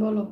বলো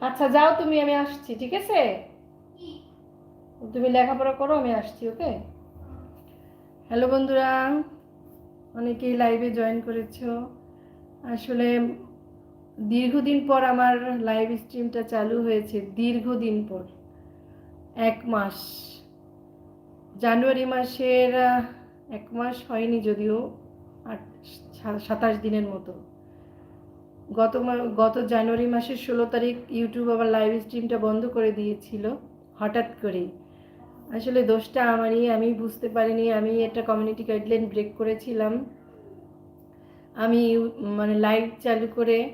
আচ্ছা যাও তুমি, আমি আসছি, ঠিক আছে? তুমি লেখাপড়া করো, আমি আসছি, ওকে? হ্যালো বন্ধুরা, অনেকেই লাইভে জয়েন করেছ। আসলে দীর্ঘদিন পর আমার লাইভ স্ট্রিমটা চালু হয়েছে, দীর্ঘদিন পর, এক মাস। জানুয়ারি মাসের এক মাস হয়নি যদিও, আট, সাতাশ দিনের মতো। গত গত জানুয়ারি মাসের ষোলো তারিখ ইউটিউব আবার লাইভ স্ট্রিমটা বন্ধ করে দিয়েছিল, হঠাৎ করেই। আসলে দোষটা আমারই, আমি বুঝতে পারিনি, আমি একটা কমিউনিটি গাইডলাইন ব্রেক করেছিলাম। আমি মানে লাইভ চালু করে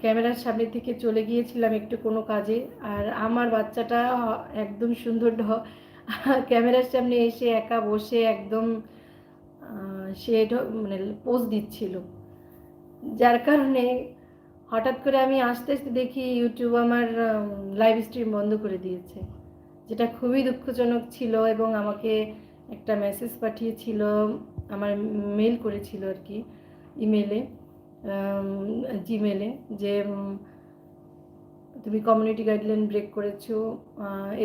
ক্যামেরার সামনে থেকে চলে গিয়েছিলাম একটু কোনো কাজে, আর আমার বাচ্চাটা একদম সুন্দর ঢ- ক্যামেরার সামনে এসে একা বসে একদম সে মানে পোজ দিচ্ছিল। যার কারণে হঠাৎ করে আমি আস্তে আস্তে দেখি ইউটিউব আমার লাইভ স্ট্রিম বন্ধ করে দিয়েছে। যেটা খুবই দুঃখজনক ছিল এবং আমাকে একটা মেসেজ পাঠিয়েছিল, আমার মেল করেছিল আর কি ইমেলে জিমেলে যে তুমি কমিউনিটি গাইডলাইন ব্রেক করেছ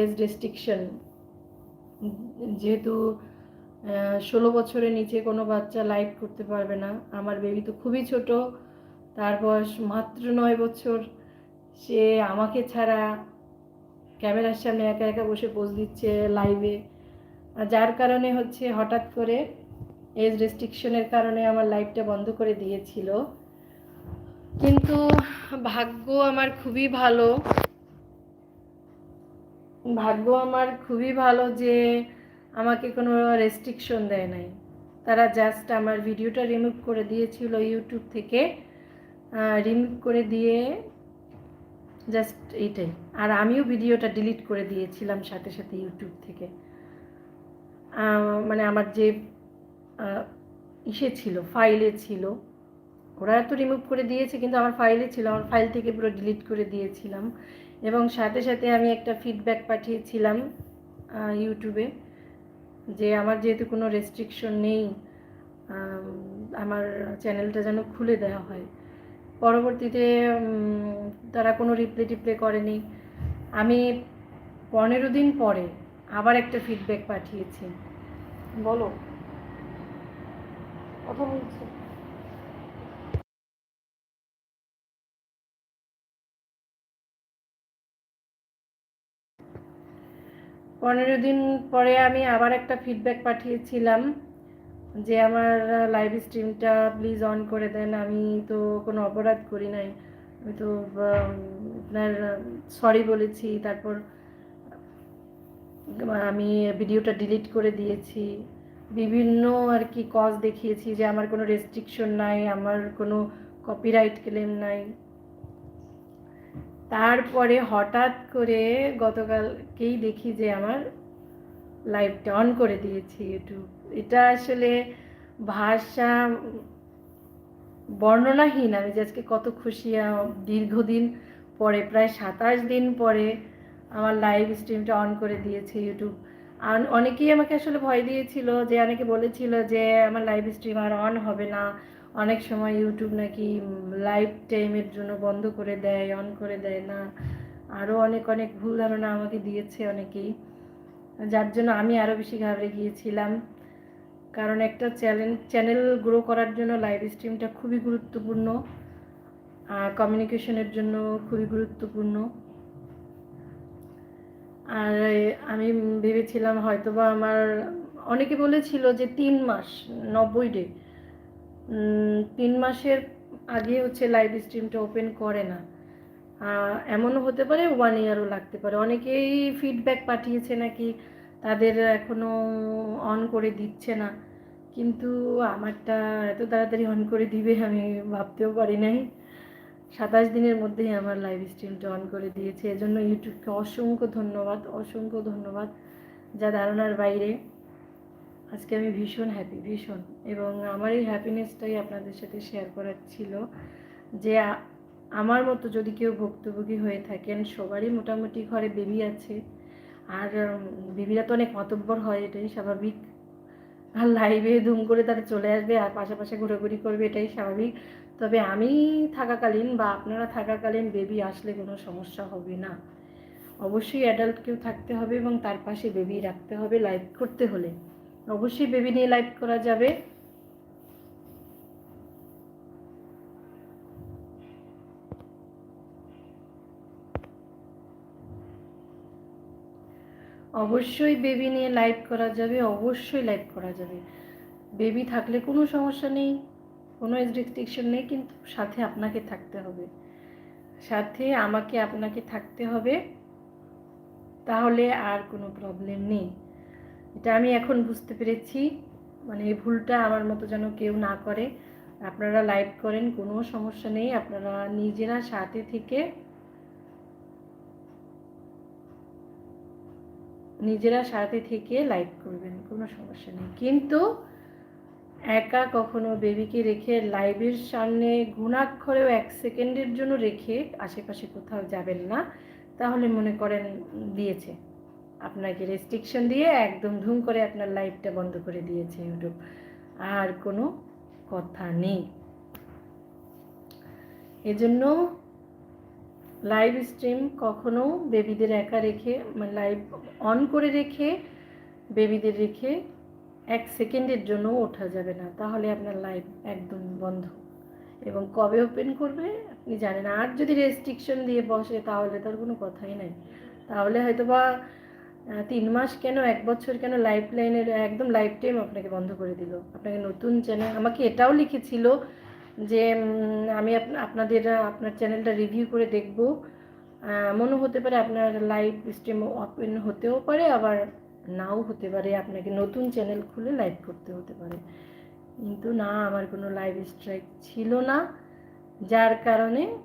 এজ রেস্ট্রিকশন যেহেতু ষোলো বছরের নিচে কোনো বাচ্চা লাইভ করতে পারবে না। আমার বেবি তো খুবই ছোট, তার বয়স মাত্র নয় বছর। সে আমাকে ছাড়া ক্যামেরার সামনে একা একা বসে পোজ দিচ্ছে লাইভে যার কারণে হচ্ছে হঠাৎ করে এজ রেস্ট্রিকশনের কারণে আমার লাইফটা বন্ধ করে দিয়েছিল। কিন্তু ভাগ্য আমার খুবই ভালো। ভাগ্য আমার খুবই ভালো যে আমাকে কোনো রেস্ট্রিকশন দেয় নাই। তারা জাস্ট আমার ভিডিওটা রিমুভ করে দিয়েছিল ইউটিউব থেকে। রিমুভ করে দিয়ে জাস্ট এইটাই। আর আমিও ভিডিওটা ডিলিট করে দিয়েছিলাম সাথে সাথে ইউটিউব থেকে। মানে আমার যে ইসে ছিল ফাইলে ছিল, ওরা তো রিমুভ করে দিয়েছে, কিন্তু আমার ফাইলে ছিল। আমার ফাইল থেকে পুরো ডিলিট করে দিয়েছিলাম। এবং সাথে সাথে আমি একটা ফিডব্যাক পাঠিয়েছিলাম ইউটিউবে যে আমার যেহেতু কোনো রেস্ট্রিকশন নেই আমার চ্যানেলটা যেন খুলে দেওয়া হয়। পরবর্তীতে তারা কোনো রিপ্লে টিপ্লে করেনি। আমি পনেরো দিন পরে আবার একটা ফিডব্যাক পাঠিয়েছি। বলো। কথা বলছি। পনেরো দিন পরে আমি আবার একটা ফিডব্যাক পাঠিয়েছিলাম যে আমার লাইভ স্ট্রিমটা প্লিজ অন করে দেন, আমি তো কোনো অপরাধ করি নাই। আমি তো আপনার সরি বলেছি, তারপর আমি ভিডিওটা ডিলিট করে দিয়েছি। বিভিন্ন আর কি কজ দেখিয়েছি যে আমার কোনো রেস্ট্রিকশন নাই, আমার কোনো কপিরাইট ক্লেম নাই। তারপরে হঠাৎ করে গতকালকেই দেখি যে আমার লাইভটা অন করে দিয়েছি ইউটিউব এটা আসলে ভাষা বর্ণনাহীন। আমি যে আজকে কত খুশি দীর্ঘদিন পরে, প্রায় সাতাশ দিন পরে আমার লাইভ স্ট্রিমটা অন করে দিয়েছে ইউটিউব আর অনেকেই আমাকে আসলে ভয় দিয়েছিল যে, অনেকে বলেছিল যে, আমার লাইভ স্ট্রিম আর অন হবে না। অনেক সময় ইউটিউব নাকি লাইভ টাইমের জন্য বন্ধ করে দেয় অন করে দেয়, না। আরও অনেক অনেক ভুল ধারণা আমাকে দিয়েছে অনেকেই। যার জন্য আমি আরও বেশি ঘাবড়ে গিয়েছিলাম। কারণ একটা চ্যানেল চ্যানেল গ্রো করার জন্য লাইভ স্ট্রিমটা খুবই গুরুত্বপূর্ণ। আর কমিউনিকেশনের জন্য খুবই গুরুত্বপূর্ণ। আর আমি ভেবেছিলাম হয়তোবা আমার, অনেকে বলেছিল যে তিন মাস, নব্বই ডে তিন মাসের আগে হচ্ছে লাইভ স্ট্রিমটা ওপেন করে না। এমনও হতে পারে ওয়ান ইয়ারও লাগতে পারে। অনেকেই ফিডব্যাক পাঠিয়েছে নাকি, তাদের এখনও অন করে দিচ্ছে না। কিন্তু আমারটা এত তাড়াতাড়ি অন করে দিবে আমি ভাবতেও পারি নাই। সাতাশ দিনের মধ্যেই আমার লাইভ স্ট্রিমটা অন করে দিয়েছে। এজন্য ইউটিউবকে অসংখ্য ধন্যবাদ অসংখ্য ধন্যবাদ। যা ধারণার বাইরে। আজকে আমি ভীষণ হ্যাপি ভীষণ। এবং আমার এই হ্যাপিনেসটাই আপনাদের সাথে শেয়ার করার ছিল যে আমার মতো যদি কেউ ভুক্তভোগী হয়ে থাকেন, সবারই মোটামুটি ঘরে বেবি আছে। আর বেবিরা তো অনেক মাতব্বর হয়, এটাই স্বাভাবিক। আর লাইভে ধুম করে তারা চলে আসবে, আর পাশাপাশি ঘোরাঘুরি করবে, এটাই স্বাভাবিক। তবে আমি থাকাকালীন বা আপনারা থাকাকালীন বেবি আসলে কোনো সমস্যা হবে না। অবশ্যই অ্যাডাল্ট কেউ থাকতে হবে এবং তার পাশে বেবি রাখতে হবে লাইভ করতে হলে। অবশ্যই বেবি নিয়ে লাইভ করা যাবে। অবশ্যই বেবি নিয়ে লাইভ করা যাবে, অবশ্যই লাইভ করা যাবে। বেবি থাকলে কোনো সমস্যা নেই, কোনো রেস্ট্রিকশন নেই, কিন্তু সাথে আপনাকে থাকতে হবে। সাথে আমাকে, আপনাকে থাকতে হবে, তাহলে আর কোনো প্রবলেম নেই। এটা আমি এখন বুঝতে পেরেছি। মানে এই ভুলটা আমার মতো যেন কেউ না করে। আপনারা লাইভ করেন, কোনো সমস্যা নেই। আপনারা নিজেরা সাথে থেকে নিজেরা সাথে থেকে লাইভ করবেন, কোনো সমস্যা নেই। কিন্তু একা কখনো বেবিকে রেখে লাইভের সামনে গুণাক্ষরেও এক সেকেন্ডের জন্য রেখে আশেপাশে কোথাও যাবেন না। তাহলে মনে করেন দিয়েছে। আপনাকে রেস্ট্রিকশন দিয়ে একদম ধুম করে আপনার লাইফটা বন্ধ করে দিয়েছে ইউটিউব। আর কোনো কথা নেই। এজন্য লাইভ স্ট্রিম কখনো বেবিদের একা রেখে মানে লাইভ অন করে রেখে বেবিদের রেখে এক সেকেন্ডের জন্য ওঠা যাবে না। তাহলে আপনার লাইভ একদম বন্ধ। এবং কবে ওপেন করবে, আপনি জানেন আর যদি রেস্ট্রিকশন দিয়ে বসে, তাহলে তার কোনো কথাই নাই। তাহলে হয়তো বা তিন মাস কেন, এক বছর কেন লাইফ লাইনের একদম লাইফ টাইম আপনাকে বন্ধ করে দিল। আপনাকে নতুন চ্যানেল আমাকে এটাও লিখেছিল যে আমি আপ- আপনাদের, আপনার চ্যানেলটা রিভিউ করে দেখব। মনে হতে পারে আপনার লাইভ স্ট্রিম ওপেন হতেও পারে, আবার নাও হতে পারে। আপনাকে নতুন চ্যানেল খুলে লাইভ করতে হতে পারে। কিন্তু না, আমার কোনো লাইভ স্ট্রাইক ছিল না, যার কারণে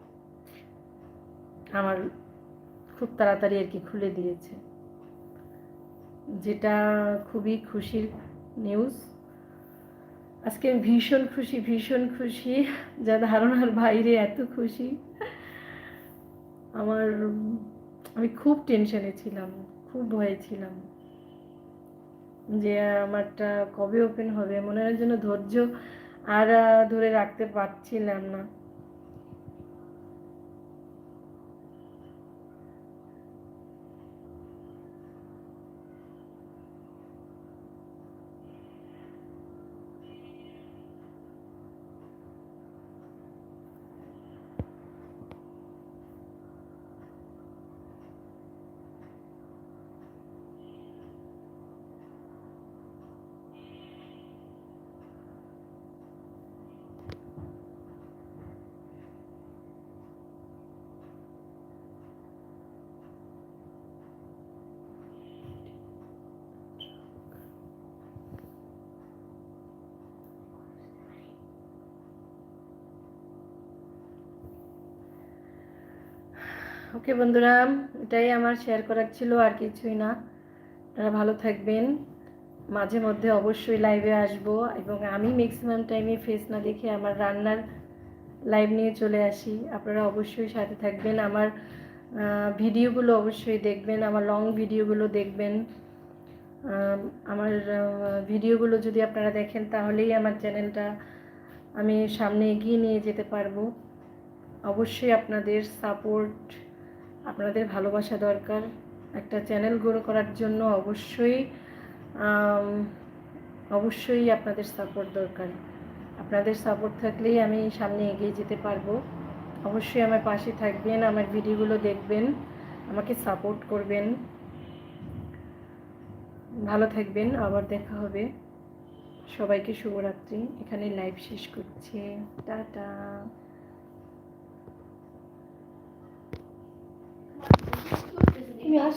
আমার খুব তাড়াতাড়ি আর কি খুলে দিয়েছে। যেটা খুবই খুশির নিউজ আজকে ভীষণ খুশি ভীষণ খুশি। যা ধারণার বাইরে, এত খুশি। আমার, আমি খুব টেনশনে ছিলাম, খুব ভয়ে ছিলাম। যে আমারটা কবে ওপেন হবে? মনের জন্য ধৈর্য আর ধরে রাখতে পারছিলাম না। ওকে বন্ধুরা এটাই আমার শেয়ার করার ছিল আর কিছুই না। আপনারা ভালো থাকবেন। মাঝে মধ্যে অবশ্যই লাইভে আসব এবং আমি ম্যাক্সিমাম টাইমে ফেস না দেখে আমার রান্নার লাইভ নিয়ে চলে আসি। আপনারা অবশ্যই সাথে থাকবেন। আমার ভিডিওগুলো অবশ্যই দেখবেন আমার লং ভিডিওগুলো দেখবেন। আম, আমার ভিডিওগুলো যদি আপনারা দেখেন তাহলেই আমার চ্যানেলটা আমি সামনে এগিয়ে নিয়ে যেতে পারব। অবশ্যই আপনাদের সাপোর্ট আপনাদের ভালোবাসা দরকার। একটা চ্যানেল গ্রো করার জন্য অবশ্যই অবশ্যই আপনাদের সাপোর্ট দরকার। আপনাদের সাপোর্ট থাকলেই আমি সামনে এগিয়ে যেতে পারব। অবশ্যই আমার পাশে থাকবেন, আমার ভিডিওগুলো দেখবেন, আমাকে সাপোর্ট করবেন। ভালো থাকবেন, আবার দেখা হবে। সবাইকে শুভরাত্রি। এখানে লাইভ শেষ করছি। টাটা। 女儿